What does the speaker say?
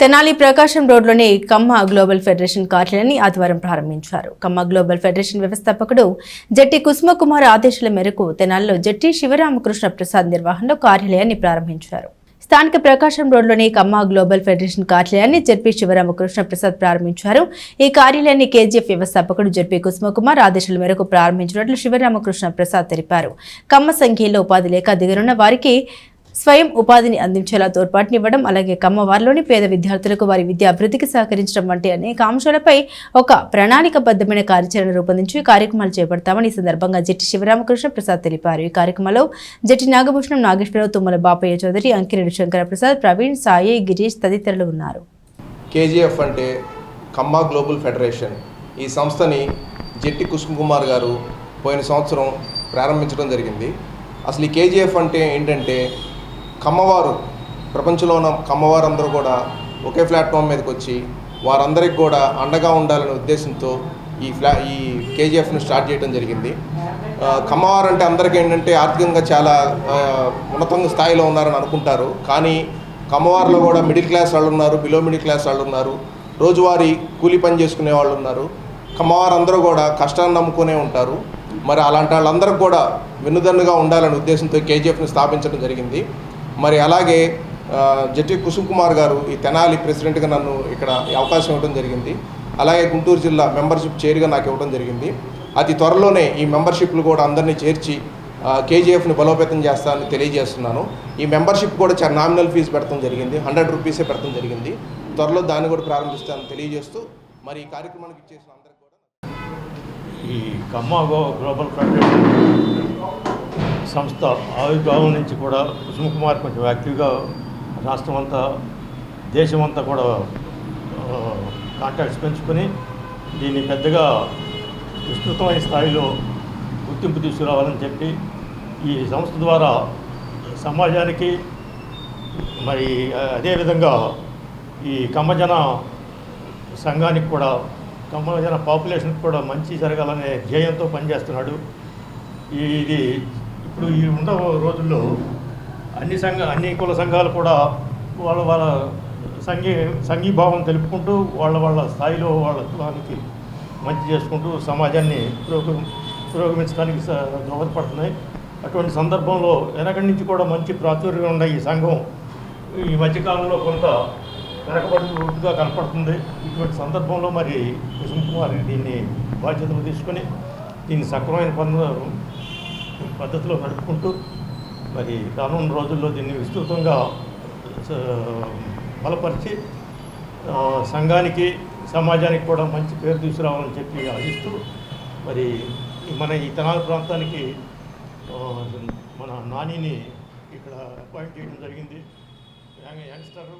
తెనాలి ప్రకాశం రోడ్లోని Kamma global federation కార్యాలయాన్ని ఆదివారం ప్రారంభించారు. కమ్మ గ్లోబల్ ఫెడరేషన్ వ్యవస్థాపకుడు జట్టి కుసుమకుమార్ ఆదేశాల మేరకు తెనాలిలో జట్టి శివరామకృష్ణ ప్రసాద్ నిర్వహణలో కార్యాలయాన్ని ప్రారంభించారు. స్థానిక ప్రకాశం రోడ్లోని కమ్మ గ్లోబల్ ఫెడరేషన్ కార్యాలయాన్ని జడ్పీ శివరామకృష్ణ ప్రసాద్ ప్రారంభించారు. ఈ కార్యాలయాన్ని కేజీఎఫ్ వ్యవస్థాపకుడు జడ్పీ కుసుమకుమార్ ఆదేశాల మేరకు ప్రారంభించినట్లు శివరామకృష్ణ ప్రసాద్ తెలిపారు. కమ్మ సంఖ్యలో ఉపాధి లేక దిగనున్న వారికి స్వయం ఉపాధిని అందించేలా తోడ్పాటునివ్వడం అలాగే కమ్మవారిలోని పేద విద్యార్థులకు వారి విద్యా అభివృద్ధికి సహకరించడం వంటి అనేక అంశాలపై ఒక ప్రణాళికబద్ధమైన కార్యాచరణ రూపొందించి కార్యక్రమాలు చేపడతామని ఈ సందర్భంగా జట్టి శివరామకృష్ణ ప్రసాద్ తెలిపారు. ఈ కార్యక్రమంలో జట్టి నాగభూషణం నాగేశ్వరరావు తుమ్మల బాపయ్య చౌదరి అంకిరెడ్డి శంకర ప్రసాద్ ప్రవీణ్ సాయి గిరీష్ తదితరులు ఉన్నారు. కేజీఎఫ్ అంటే కమ్మా గ్లోబల్ ఫెడరేషన్. ఈ సంస్థని జెట్టి కుసుమ్ కుమార్ గారు పోయిన సంవత్సరం ప్రారంభించడం జరిగింది. అసలు ఈ కేజీఎఫ్ అంటే ఏంటంటే కమ్మవారు ప్రపంచంలో ఉన్న కమ్మవారందరూ కూడా ఒకే ప్లాట్ఫామ్ మీదకి వచ్చి వారందరికి కూడా అండగా ఉండాలనే ఉద్దేశంతో ఈ ఫ్లా ఈ కేజీఎఫ్ను స్టార్ట్ చేయడం జరిగింది. కమ్మవారు అంటే అందరికీ ఏంటంటే ఆర్థికంగా చాలా ఉన్నతంగా స్థాయిలో ఉన్నారని అనుకుంటారు. కానీ కమ్మవారిలో కూడా మిడిల్ క్లాస్ వాళ్ళు ఉన్నారు బిలో మిడిల్ క్లాస్ వాళ్ళు ఉన్నారు రోజువారీ కూలి పని చేసుకునే వాళ్ళు ఉన్నారు. కమ్మవారు అందరూ కూడా కష్టాన్ని నమ్ముకునే ఉంటారు. మరి అలాంటి వాళ్ళందరికీ కూడా వెన్నుదన్నుగా ఉండాలనే ఉద్దేశంతో కేజీఎఫ్ని స్థాపించడం జరిగింది. మరి అలాగే జట్టి కుసుమ్ కుమార్ గారు ఈ తెనాలి ప్రెసిడెంట్గా నన్ను ఇక్కడ అవకాశం ఇవ్వడం జరిగింది. అలాగే గుంటూరు జిల్లా మెంబర్షిప్ చైర్గా నాకు ఇవ్వడం జరిగింది. అతి త్వరలోనే ఈ మెంబర్షిప్లు కూడా అందరినీ చేర్చి కేజీఎఫ్ని బలోపేతం చేస్తానని తెలియజేస్తున్నాను. ఈ మెంబర్షిప్ కూడా చాలా నామినల్ ఫీజు పెడతాం జరిగింది. హండ్రెడ్ రూపీసే పెడతాం జరిగింది. త్వరలో దాన్ని కూడా ప్రారంభిస్తానని తెలియజేస్తూ మరి ఈ కార్యక్రమానికి ఇచ్చేసిన అందరికి కూడా ఈ కమ్మాగో గ్లోబల్ ఫెడరేషన్ సంస్థ ఆవిర్భావం నుంచి కూడా కుసుమకుమార్ కొంచెం యాక్టివ్గా రాష్ట్రం అంతా దేశం అంతా కూడా కాంటాక్ట్స్ పెంచుకొని దీన్ని పెద్దగా విస్తృతమైన స్థాయిలో గుర్తింపు తీసుకురావాలని చెప్పి ఈ సంస్థ ద్వారా సమాజానికి మరి అదేవిధంగా ఈ కమ్మజన సంఘానికి కూడా కమ్మజన పాపులేషన్కి కూడా మంచి జరగాలనే ధ్యేయంతో పనిచేస్తున్నాడు. ఇది ఇప్పుడు ఈ ఉన్న రోజుల్లో అన్ని సంఘ అన్ని కుల సంఘాలు కూడా వాళ్ళ వాళ్ళ సంఘీ సంఘీభావం తెలుపుకుంటూ వాళ్ళ వాళ్ళ స్థాయిలో వాళ్ళ కులానికి మంచి చేసుకుంటూ సమాజాన్ని పురోగ పురోగమించడానికి స- దోహదపడుతున్నాయి. అటువంటి సందర్భంలో వెనకటి నుంచి కూడా మంచి ప్రాచుర్యం ఉన్న ఈ సంఘం ఈ మధ్యకాలంలో కొంత వెనకబడిగా కనపడుతుంది. ఇటువంటి సందర్భంలో మరి కుసుమ్ కుమార్ దీన్ని బాధ్యతలు తీసుకొని దీన్ని సక్రమైన పనులు పద్ధతిలో నడుపుకుంటూ మరి రానున్న రోజుల్లో దీన్ని విస్తృతంగా బలపరిచి సంఘానికి సమాజానికి కూడా మంచి పేరు తీసుకురావాలని చెప్పి ఆశిస్తూ మరి మన ఈ తెనాలి ప్రాంతానికి మన నానిని ఇక్కడ అపాయింట్ చేయడం జరిగింది. Young youngster